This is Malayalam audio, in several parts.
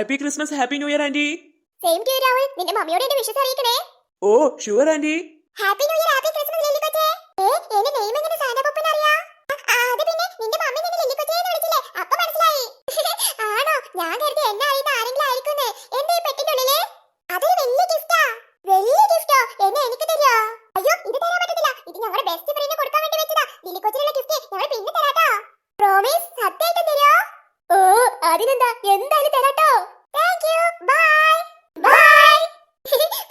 Happy Christmas happy new year aunty same to Rahul നിന്റെ മമ്മിയോട് എന്റെ വിഷസ് അറിയിക്കണേ. ഓ sure aunty happy new year happy Christmas Lilly കൊച്ചേ. ഏ എന്റെ നെയിം എങ്ങനെ സാന്റാ പപ്പൻ അറിയാ ആ, അത് പിന്നെ നിന്റെ മമ്മി നിന്നെ ലില്ലി കൊച്ചേ എന്ന് വിളിച്ചില്ലേ? അപ്പോൾ മനസ്സിലായി. ആണോ? ഞാൻ കരുതി എന്നെ അറിയുന്ന ആരെങ്കിലും ആയിരിക്കുന്നേ എന്റെ ഈ പെട്ടിന്റെ ഉള്ളിൽ? അതൊരു വലിയ ഗിഫ്റ്റാ വലിയ ഗിഫ്റ്റോ എന്നെ എനിക്ക് തരുമോ അയ്യോ ഇത് തരാൻ പറ്റത്തില്ല. ഇത് ഞങ്ങളുടെ ബെസ്റ്റ് ഫ്രണ്ടിന് കൊടുക്കാൻ വേണ്ടി വെച്ചതാ. ലില്ലിക്കൊച്ചിനുള്ള ഗിഫ്റ്റ് ഞങ്ങൾ പിന്നെ തരാട്ടോ പ്രോമിസ് സത്യമായിട്ടും തരുമോ ഓ അതിനെന്താ? എന്തായാലും തരാട്ടോ. താങ്ക് യു ബൈ ബൈ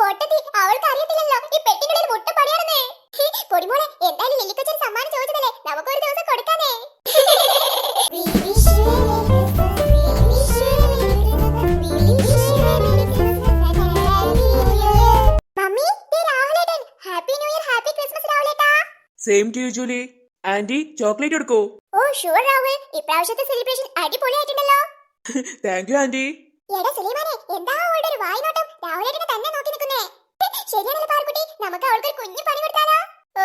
പൊട്ടത്തി അവൾക്ക് അറിയത്തില്ലല്ലോ. ഈ പെട്ടിനുള്ളിൽ മുട്ട പണിയാണെന്നേ പൊടിമോളെ എന്തായാലും ലില്ലിക്കൊച്ചൻ സമ്മാനം ചോദിച്ചതല്ലേ? നമുക്കൊരു ദിവസം കൊടുക്കാനേ same to you Julie aunty chocolate എടുക്കൂ ഷുവർ രാഹുൽ ഇപ്രാവശ്യത്തെ സെലിബ്രേഷൻ അടിപൊളിയായിട്ടുണ്ടല്ലോ. താങ്ക് യു ആന്റി എടാ സുലൈമാനെ എന്താ അവളുടെ ഒരു വായ്നോട്ടം? രാഹുലേട്ടനെ തന്നെ നോക്കി നിൽക്കുന്നേ. ശരിയാണല്ലോ പാർക്കുട്ടി നമുക്ക് അവൾക്ക് ഒരു കുഞ്ഞു പണി കൊടുത്താലോ? ഓ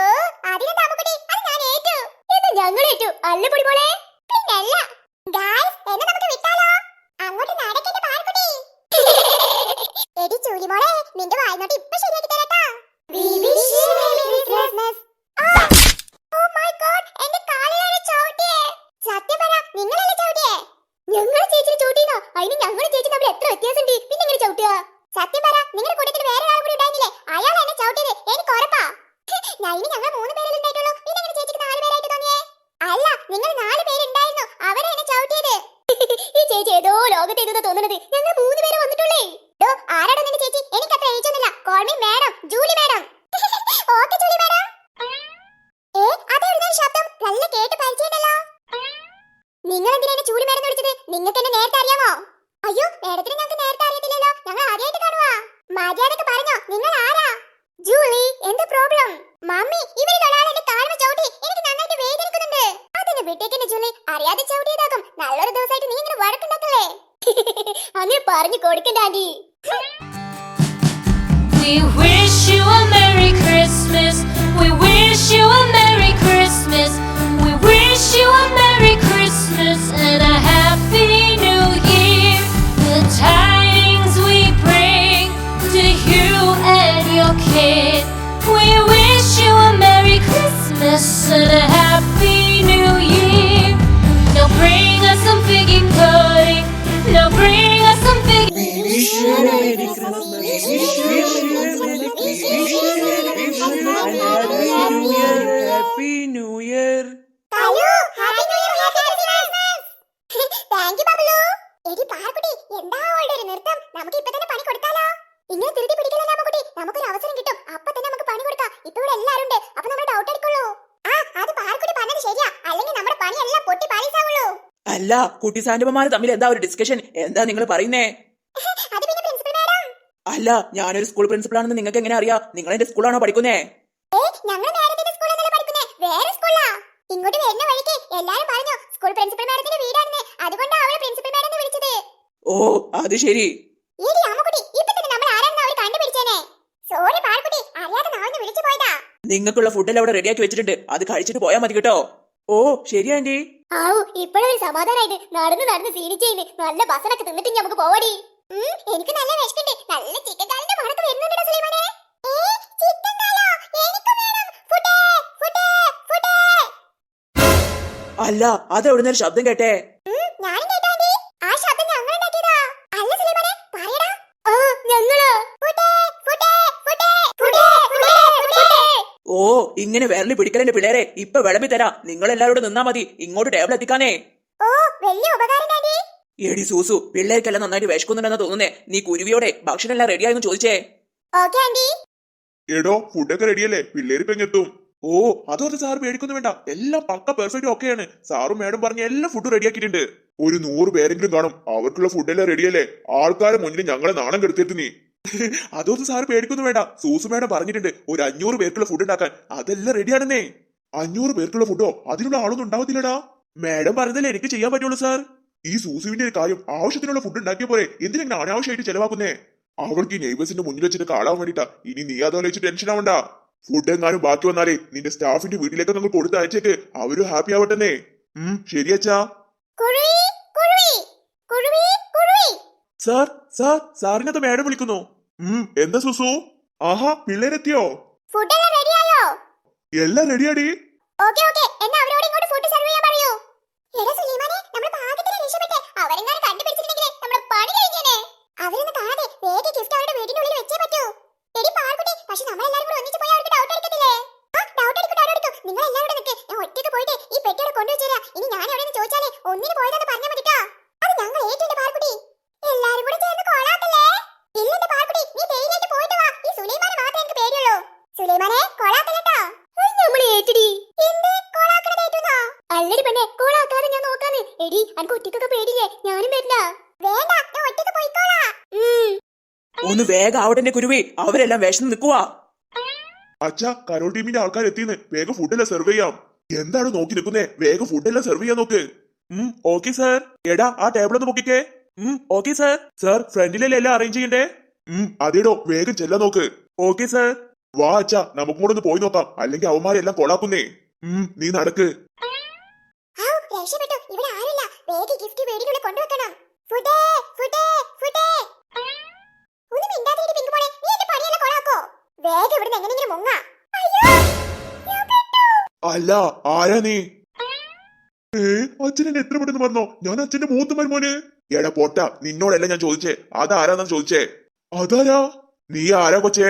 അതിനെന്താ താമക്കുട്ടി അത് ഞാൻ ഏറ്റു. ഇത് ഞങ്ങൾ ഏറ്റു. അല്ല പൊടിമോളെ പിന്നല്ല. ഗായ്സ് എന്നെ നമുക്ക് വിട്ടാലോ അങ്ങോട്ട് നടക്കേണ്ട പാർക്കുട്ടി എടി ചൂലിമോളെ നിന്റെ വായ്നോട്ട് ഇപ്പൊ ശരിയാക്കി തരാട്ടാ We wish you a Merry Christmas. ആ! Oh my God, എന്റെ കാലിലാണ് ചവിട്ടിയേ. സത്യം പറ നിങ്ങളല്ലേ ചവിട്ടിയേ ഞങ്ങൾ ചേച്ചിനെ ചവിട്ടിനോ അതിന് ഞങ്ങൾ ചേച്ചി തമ്മിൽ എത്ര വ്യത്യാസമുണ്ട് പിന്നെ എങ്ങനെ ചവിട്ടുക സത്യം പറ നിങ്ങളുടെ കൂട്ടത്തിൽ വേറെ ഒരാൾ കൂടി ഉണ്ടായിരുന്നില്ലേ അയാൾ എന്നെ ചവിട്ടിയത് എനിക്ക് ഉറപ്പാ. നൈന് ഞങ്ങൾ മൂന്ന് പേരല്ലേ ഉണ്ടായിട്ടുള്ളൂ. പിന്നെ എങ്ങനെ ചേച്ചിക്ക് നാല് പേരായിട്ട് തോന്നിയേ? അല്ല നിങ്ങൾ നാല് പേരുണ്ടായിരുന്നു. അവരെ എന്നെ ചവിട്ടിയത്. ഈ ചേച്ചി ഏതോ ലോകത്തേക്ക് തോന്നുന്നത്. ഞങ്ങൾ മൂന്ന് പേര് വന്നിട്ടുള്ളേ. ഡോ ആരാടോ നിന്റെ ചേച്ചി? എനിക്ക് അത്ര ഏജൊന്നുമില്ല call me madam Julie madam okay Julie madam ഏ അതെവിടുന്ന ശബ്ദം? നല്ല കേട്ട് പരിചയമുണ്ടല്ലോ. നിങ്ങൾ എന്തിനാ എന്നെ ചൂടി മേഡം വിളിച്ചത്? നിങ്ങൾക്ക് എന്നെ നേരത്തെ അറിയാമോ? അയ്യോ മേഡത്തിന് ഞങ്ങൾക്ക് നേരത്തെ അറിയത്തില്ലല്ലോ. ഞങ്ങൾ ആദ്യമായിട്ട് കാണുവാ. മര്യാദയ്ക്ക് ജൂലി എന്ത് പ്രോബ്ലം? മമ്മി ഇവരിൽ ഒരാൾ എന്നെ കാണുമ്പോ ചവിട്ടി. എനിക്ക് നന്നായിട്ട് വേദനിക്കുന്നുണ്ട്. അതിന് വിട്ടേക്കിന്റെ ജൂലി. അറിയാതെ ചവിട്ടിയതാകും നല്ലൊരു ദിവസമായിട്ട് നീ ഇങ്ങനെ വഴക്കുണ്ടാക്കല്ലേ? അങ്ങനെ പറഞ്ഞു കൊടുക്കണ്ട aunty We wish you a your kid. We wish you a Merry Christmas and a Happy New Year. Now bring us some figgy pudding. Now bring us some figgy. We wish you a Merry Christmas. We wish you a Merry Christmas. Happy New Year. Hello Happy New Year, happy Christmas. Thank you Bablu എടി പാർക്കുട്ടി എന്താ അവളുടെ ഒരു നൃത്തം നമുക്ക് ഇപ്പൊ തന്നെ പണി കൊടുത്താലോ ഇങ്ങനെ തിരുത്തി പിടിക്കില്ല നമ്മക്കുട്ടി നമുക്കൊരു അവസരം കിട്ടും. അപ്പൊ തന്നെ നമുക്ക് പണി കൊടുക്കാം. ഇപ്പൊ ഇവിടെ എല്ലാരും ഉണ്ട്. അപ്പൊ നമ്മൾ ഡൗട്ട് അടിക്കുള്ളൂ. ആ അത് പാർക്കുട്ടി പറഞ്ഞത് ശരിയാ. അല്ലെങ്കിൽ നമ്മുടെ പണിയെല്ലാം പൊട്ടി പാരീസാവുള്ളൂ അല്ല കുട്ടി സാന്റമ്മമാര് തമ്മിൽ എന്താ ഒരു ഡിസ്കഷൻ എന്താ നിങ്ങൾ പറയുന്നേ? അത് പിന്നെ പ്രിൻസിപ്പൽ മാഡം അല്ല ഞാനൊരു സ്കൂൾ പ്രിൻസിപ്പൾ ആണെന്ന് നിങ്ങൾക്ക് എങ്ങനെ അറിയാം? നിങ്ങൾ എന്റെ സ്കൂളാണോ പഠിക്കുന്നേ? ഞങ്ങൾ വേറെ സ്കൂളാ ഇങ്ങോട്ട് വരുന്ന വഴിക്ക് എല്ലാരും പറഞ്ഞു സ്കൂൾ പ്രിൻസിപ്പൽ മാഡത്തിന്റെ വീടാണെന്ന്. അതുകൊണ്ടാണ് അവളെ പ്രിൻസിപ്പൽ മാഡം വിളിച്ചത്. ഓ അത് ശരി. സോറി പാൽക്കുട്ടി അറിയാതെ നാളെ വിളിച്ചു പോയതാ. നിങ്ങൾക്കുള്ള ഫുഡെല്ലാം അവിടെ റെഡിയാക്കി വെച്ചിട്ടുണ്ട്. അത് കഴിച്ചിട്ട് പോയാൽ മതി കേട്ടോ. ഓ ശരി ആന്റി. ആവു ഇപ്പോഴൊരു സമാധാനായിട്ട് നടന്ന് നടന്ന് സീനിച്ചേന്ന് നല്ല ഭക്ഷണൊക്കെ തിന്നിട്ട് നമുക്ക് പോവടി. എനിക്ക് നല്ല വിശക്കുണ്ട്. നല്ല ചിക്കൻ കാലിന്റെ മണക്ക് വരുന്നുണ്ടോ സുലൈമാനെ. അല്ല അത് എവിടുന്ന ഒരു ശബ്ദം കേട്ടെ? ഉം, ഞാനും കേട്ടോ ആന്റി. ആ ശബ്ദം ഞങ്ങൾ ഉണ്ടാക്കിയതാ. അല്ല സുലൈമാനെ, പറയടാ. ആ, ഞങ്ങളോ? ഫുഡേ, ഫുഡേ, ഫുഡേ, ഫുഡേ, ഫുഡേ, ഫുഡേ. ഓ ഇങ്ങനെ വിരലി പിടിക്കലെന്റെ പിള്ളേരെ ഇപ്പൊ വിളമ്പി തരാ. നിങ്ങൾ എല്ലാവരോടും നിന്നാ മതി. ഇങ്ങോട്ട് ടേബിൾ എത്തിക്കാനേ. എടി സൂസു പിള്ളേർക്കെല്ലാം നന്നായിട്ട് വിശക്കുന്നുണ്ടെന്ന് തോന്നുന്നേ. നീ കുരുവിയോടെ ഭക്ഷണം എല്ലാം റെഡിയായെന്ന് ചോദിച്ചേ. എടോ ഫുഡൊക്കെ റെഡിയല്ലേ പിള്ളേര് പെങ്ങെത്തും ഓ അതോ സാർ പേടിക്കൊന്നും വേണ്ട. എല്ലാം പക്ക പെർഫെക്റ്റ് ഒക്കെയാണ് സാറും മാഡം പറഞ്ഞ എല്ലാം ഫുഡും റെഡിയാക്കിയിട്ടുണ്ട് ഒരു നൂറ് പേരെങ്കിലും കാണും. അവർക്കുള്ള ഫുഡെല്ലാം റെഡിയല്ലേ ആൾക്കാരെ മുന്നിൽ ഞങ്ങളെ നാണം കെടുത്തിട്ട് നീ. അതൊന്നും സാറ് പേടിക്കൊന്നും വേണ്ട. സൂസു മേഡം പറഞ്ഞിട്ടുണ്ട് ഒരു അഞ്ഞൂറ് പേർക്കുള്ള ഫുഡ് ഉണ്ടാക്കാൻ. അതെല്ലാം റെഡിയാണെന്നേ അഞ്ഞൂറ് പേർക്കുള്ള ഫുഡോ അതിനുള്ള ആളൊന്നും ഉണ്ടാവത്തില്ലടാ. മേഡം പറഞ്ഞതല്ലേ എനിക്ക് ചെയ്യാൻ പറ്റുള്ളൂ സാർ. ഈ സൂസുവിന്റെ ഒരു കാര്യം ആവശ്യത്തിനുള്ള ഫുഡ് ഉണ്ടാക്കിയ പോലെ എന്തിനാ അനാവശ്യമായിട്ട് ചെലവാക്കുന്നേ? അവൾക്ക് ഈ നെയ്ബേഴ്സിന്റെ മുന്നിൽ വെച്ചിട്ട് കാണാൻ വേണ്ടിട്ടാ ഇനി നീ അതോലോചിച്ച് ടെൻഷൻ ആവണ്ട. ഫുഡ് എങ്ങാനും ബാക്കി വന്നാലേ നിന്റെ സ്റ്റാഫിന്റെ വീട്ടിലേക്ക് നിങ്ങൾ കൊടുത്ത് അയച്ചേക്ക്. അവരും ഹാപ്പി ആവട്ടെന്നേ. ഉം ശരി അച്ഛാ. കുരുവി കുരുവി കുരുവി കുരുവി സാർ സാർ സാറിനത് മേഡം വിളിക്കുന്നു. ഉം. എന്താ സുസു? ആഹാ പിള്ളേരെത്തിയോ? ഫുഡ് എല്ലാം റെഡിയായോ എല്ലാം റെഡിയാടി ഓക്കേ ഓക്കേ എന്നാ അവരോട് ഇങ്ങോട്ട് ഫുഡ് സെർവ് ചെയ്യാൻ പറയൂ എടാ സുലൈമാനെ നമ്മൾ പാകത്തിന് രക്ഷപ്പെട്ടെ അവരെങ്ങാനും കണ്ടുപിടിച്ചിട്ടുണ്ടെങ്കിൽ നമ്മുടെ പണി കഴിഞ്ഞേനെ അവരൊന്ന് കാണാതെ വേഗം ഗിഫ്റ്റ് അവരുടെ വീടിനുള്ളിൽ വെച്ചേ പറ്റൂ എടി പാർക്കുട്ടി പക്ഷെ നമ്മൾ എല്ലാവരും കൂടെ ഒന്നിച്ച് പോയി അവർക്ക് ഡൗട്ട് അടിക്കത്തില്ലേ ആ ഡൗട്ട് അടിക്കും ഡൗട്ട് അടിക്കും നിങ്ങൾ എല്ലാവരും കൂടെ നിൽക്ക് ഞാൻ ഒറ്റയ്ക്ക് പോയിട്ട് ഈ പെട്ടിയോടെ കൊണ്ടുവച്ചേരാ ഇനി ഞാൻ എവിടെ നിന്ന് ചോദിച്ചാലേ ഒന്നിന് പോയതെന്ന് പറഞ്ഞാൽ മതിട്ടാ അത് ഞങ്ങൾ ഏറ്റുണ്ട് പാർക്കുട്ടി എല്ലാരും കൂടെ ചേർന്ന് കൊളാക്കല്ലേ ഇല്ലെന്റെ പാർക്കുട്ടി നീ ധൈര്യമായിട്ട് പോയിട്ട് വാ ഈ സുലൈമാനെ മാത്രമേ എനിക്ക് പേടിയുള്ളൂ സുലൈമാനെ കൊളാക്കല്ലട്ടാ നമ്മൾ ഏറ്റടി എന്ത് കോളാക്കണതേറ്റുന്നോ അല്ലടി പെണ്ണെ കോളാക്കാതെ ഞാൻ നോക്കാന്ന്? എടി അനക്ക് ഒറ്റക്കൊക്കെ പേടില്ലേ ഞാനും വരില്ല. വേണ്ട ഞാൻ ഒറ്റയ്ക്ക് പോയിക്കോളാ. ഒന്ന് വേഗം ആവട്ടെ കുരുവി. അവരെല്ലാം വേഷം നിൽക്കുവാ. അച്ഛാ കരോൾ ടീമിന്റെ ആൾക്കാർ എത്തിന്ന്. വേഗം ഫുഡെല്ലാം സെർവ് ചെയ്യാം. എന്താണ് നോക്കി നിൽക്കുന്നേ? വേഗം ഫുഡെല്ലാം സെർവ് ചെയ്യാൻ നോക്ക്. ഉം ഓക്കെ സാർ എടാ ആ ടേബിൾ ഒന്ന് പൊക്കിക്കേ. ഉം ഓക്കെ സാർ സാർ ഫ്രണ്ടിലല്ലേ എല്ലാം അറേഞ്ച് ചെയ്യണ്ടേ? ഉം അതേടോ വേഗം ചെല്ലാൻ നോക്ക്. ഓക്കെ സാർ വാ അച്ഛാ നമുക്കും കൂടെ ഒന്ന് പോയി നോക്കാം. അല്ലെങ്കിൽ അവന്മാരെല്ലാം കൊളാക്കുന്നേ. ഉം നീ നടക്ക്. രക്ഷപ്പെട്ടു ഇവിടെ ആരുമില്ല. വേഗം ഗിഫ്റ്റ് വീടിനുള്ളിൽ കൊണ്ടുവെക്കണം. ഫുഡേ ഫുഡേ ഫുഡേ ഒന്നും മിണ്ടാതിരി പിങ്ക് മോളെ നീ എന്റെ പണിയെല്ലാം കൊളാക്കോ? വേഗം ഇവിടുന്ന് എങ്ങനെയെങ്കിലും മുങ്ങ. അല്ല ആരാ നീ? ഏ അച്ഛൻ എന്നെ എത്ര പെട്ടെന്ന് പറഞ്ഞോ ഞാൻ അച്ഛന്റെ മൂത്ത മരുമോനെ. എടാ പോട്ട നിന്നോടല്ല ഞാൻ ചോദിച്ചേ. അതാരാന്നാ ചോദിച്ചേ? അതാരാ? നീ ആരാ കൊച്ചേ?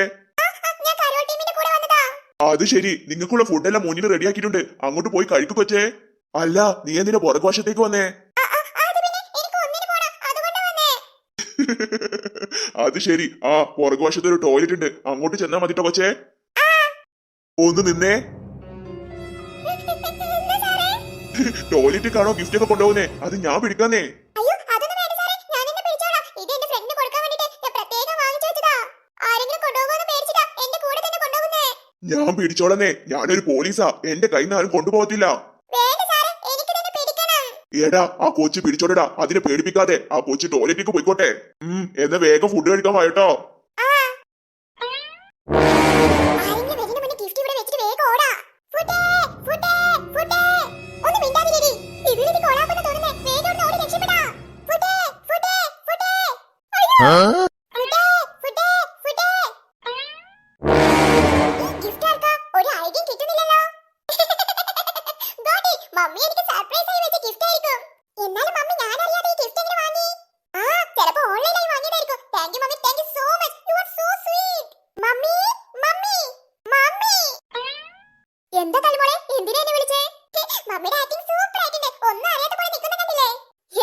അത് ശരി നിങ്ങൾക്കുള്ള ഫുഡെല്ലാം മുന്നിൽ റെഡിയാക്കിയിട്ടുണ്ട് അങ്ങോട്ട് പോയി കഴിക്കു കൊച്ചേ. അല്ല നീ എന്തിനാ പുറകുവശത്തേക്ക് വന്നേ? അത് ശരി. ആ പുറകുവശത്ത് ഒരു ടോയ്ലറ്റ് ഉണ്ട്. അങ്ങോട്ട് ചെന്നാ മതിട്ടോ കൊച്ചേ. ഒന്ന് നിന്നേ. ടോയ്ലറ്റ് കാണോ ഗിഫ്റ്റ് ഒക്കെ കൊണ്ടുപോകുന്നേ? അത് ഞാൻ പിടിക്കാന്നേ. ഞാൻ പിടിച്ചോളന്നേ. ഞാനൊരു പോലീസാ. എന്റെ കയ്യിൽ ആരും കൊണ്ടുപോകത്തില്ല വേണ്ട സാറേ എനിക്ക് തന്നെ എടാ ആ കൊച്ചു പിടിച്ചോടടാ. അതിനെ പേടിപ്പിക്കാതെ ആ കൊച്ചു ടോയ്ലറ്റിലേക്ക് പോയിക്കോട്ടെ. ഉം എന്നാ വേഗം ഫുഡ് കഴിക്കാൻ വായട്ടോ ആരെങ്കിലും മമ്മിയുടെ ആക്ടിങ് സൂപ്പർ ആയിട്ടുണ്ട്. ഒന്നും അറിയാത്ത പോലെ നിൽക്കുന്ന കണ്ടില്ലേ?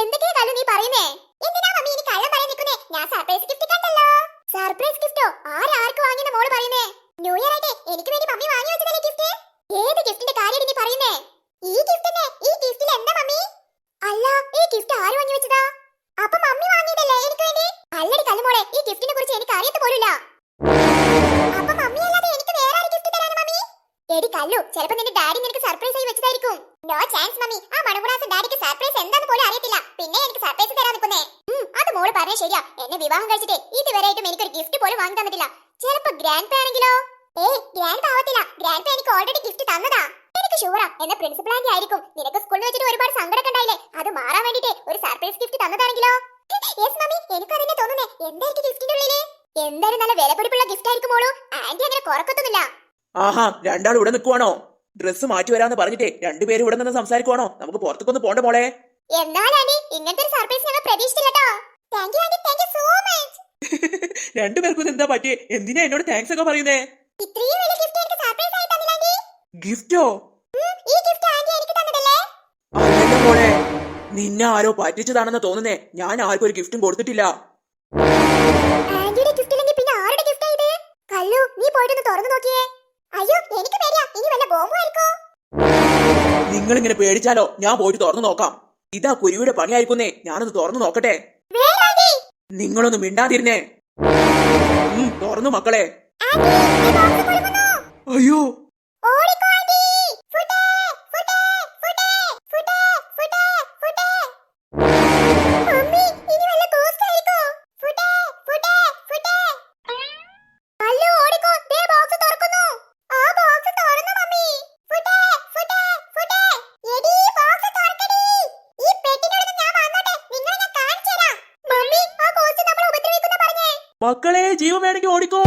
എന്തൊക്കെയാ കള്ളു നീ പറയുന്നേ? എന്തിനാ മമ്മി ഇനി കള്ളം പറയാൻ നിൽക്കുന്നേ? ഞാൻ സർപ്രൈസ് ഗിഫ്റ്റ് കണ്ടല്ലോ. സർപ്രൈസ് ഗിഫ്റ്റോ ആരാർക്ക് വാങ്ങിയെന്ന് മോൾ പറയുന്നേ? ന്യൂ ഇയർ ആയിട്ട് എനിക്ക് വേണ്ടി മമ്മി വാങ്ങി വെച്ചതല്ലേ ഗിഫ്റ്റ് ഏത് ഗിഫ്റ്റിന്റെ കാര്യം നീ പറയുന്നേ? ഈ ഗിഫ്റ്റ് ഈ ഗിഫ്റ്റിൽ എന്താ മമ്മി? അല്ല ഈ ഗിഫ്റ്റ് ആര് വാങ്ങി വെച്ചതാ? അപ്പൊ മമ്മി വാങ്ങിയതല്ലേ എനിക്ക് വേണ്ടി? അല്ലടി കല്ലുമോളെ ഈ ഗിഫ്റ്റിനെ കുറിച്ച് എനിക്ക് അറിയത്ത് പോലില്ല അപ്പൊ മമ്മി എനിക്ക് വേറെ ഗിഫ്റ്റ് തരാനാ മമ്മി? എടി കല്ലു ചിലപ്പോ നിന്റെ ഡാഡി നിനക്ക് സർപ്രൈസ് ആയി വെച്ചതായിരിക്കും. No chance mummy. ആ മണകുടാസ് ഡാഡിക്ക് സർപ്രൈസ് എന്താന്ന് പോലും അറിയത്തില്ല. പിന്നെ എനിക്ക് സർപ്രൈസ് തരാൻ നിൽക്കുന്നേ. അത് മോൾ പറഞ്ഞ ശരിയാ. എന്നെ വിവാഹം കഴിച്ചിട്ട് ഇതുവരെയായിട്ടും എനിക്കൊരു ഗിഫ്റ്റ് പോലും വാങ്ങി തന്നിട്ടില്ല. ചിലപ്പോ ഗ്രാൻഡ് പേ ആണെങ്കിലോ? ഏ ഗ്രാൻഡ് ആവത്തില്ല. ഗ്രാൻഡ് പേ എനിക്ക് ഓൾറെഡി ഗിഫ്റ്റ് തന്നതാ. എനിക്ക് ഷുവറാ എന്ന പ്രിൻസിപ്പൽ ആന്റി ആയിരിക്കും. നിനക്ക് സ്കൂളിൽ വെച്ചിട്ട് ഒരുപാട് സങ്കടം ഉണ്ടായില്ലേ? അത് മാറാൻ വേണ്ടിട്ട് ഒരു സർപ്രൈസ് ഗിഫ്റ്റ് തന്നതാണെങ്കിലോ? Yes mummy. എനിക്ക് അതിനെ തോന്നുന്നേ. എന്തായിരിക്കും ഗിഫ്റ്റിന്റെ ഉള്ളിൽ? എന്തായാലും നല്ല വിലപിടിപ്പുള്ള ഗിഫ്റ്റ് ആയിരിക്കും മോളൂ. ആന്റി അങ്ങനെ കുറക്കത്തൊന്നുമില്ല. ആഹാ രണ്ടാൾ ഇവിടെ നിൽക്കുവാണോ ഡ്രസ്സ് മാറ്റി വരാന്ന് പറഞ്ഞിട്ടേ രണ്ടുപേരും ഇവിടെ നിന്ന് സംസാരിക്കുവാണോ? നമുക്ക് പുറത്തേക്കൊന്ന് പോണ്ട മോളെ. ഇങ്ങനത്തെ ഒരു സർപ്രൈസ് ഞങ്ങൾ പ്രതീക്ഷിച്ചില്ലട്ടോ. Thank you aunty thank you so much രണ്ടുപേർക്കും എന്താ പറ്റിയേ? എന്തിനാ എന്നോട് താങ്ക്സ് ഒക്കെ പറയുന്നേ? ഇത്രയും വലിയ ഗിഫ്റ്റ് എനിക്ക് സർപ്രൈസ് ആയി തന്നില്ല ആന്റി ഗിഫ്റ്റോ? ഈ ഗിഫ്റ്റ് ആന്റി എനിക്ക് തന്നതല്ലേ അതല്ല മോളെ? നിന്നെ ആരോ പറ്റിച്ചതാണെന്ന് തോന്നുന്നേ. ഞാൻ ആർക്കും ഒരു ഗിഫ്റ്റും കൊടുത്തിട്ടില്ല. ആന്റിയുടെ ഗിഫ്റ്റ് പിന്നെ ആരുടെ ഗിഫ്റ്റ് ഇത്? കല്ലു നീ പോയിട്ടൊന്ന് തുറന്നു നോക്കിയേ. അയ്യോ എനിക്ക് പേടിയാ. ഇനി വല്ല ബോംബായിരിക്കോ നിങ്ങൾ ഇങ്ങനെ പേടിച്ചാലോ? ഞാൻ പോയിട്ട് തുറന്നു നോക്കാം. ഇതാ കുരുവിയുടെ പണിയായിരിക്കുന്നേ. ഞാനൊന്ന് തുറന്നു നോക്കട്ടെ. നിങ്ങളൊന്ന് മിണ്ടാതിരുന്നേ. തുറന്നു മക്കളെ. അയ്യോ ഓടിക്കോ ആന്റി ഫുഡേ ഫുഡേ ഫുഡേ ഫുഡേ ഫുഡേ ഫുഡേ മമ്മി ഇനി വല്ല ഗോസ്റ്റ് ആയിരിക്കോ ഫുഡേ ഫുഡേ ഫുഡേ അല്ലു ഓടിക്കോ ദേ ബോക്സ് തുറക്കുന്നു ആ ബോക്സ് തുറന്നു മമ്മി ഫുഡേ ഫുഡേ ഫുഡേ എടി ബോക്സ് തുറക്കടി ഈ പെട്ടിനുള്ളിൽ ഞാൻ വന്നോട്ടെ നിങ്ങളെ ഞാൻ കാണിച്ചു തരാം മമ്മി ആ ബോക്സ് മക്കളെ ജീവൻ വേണമെങ്കിൽ ഓടിക്കോ.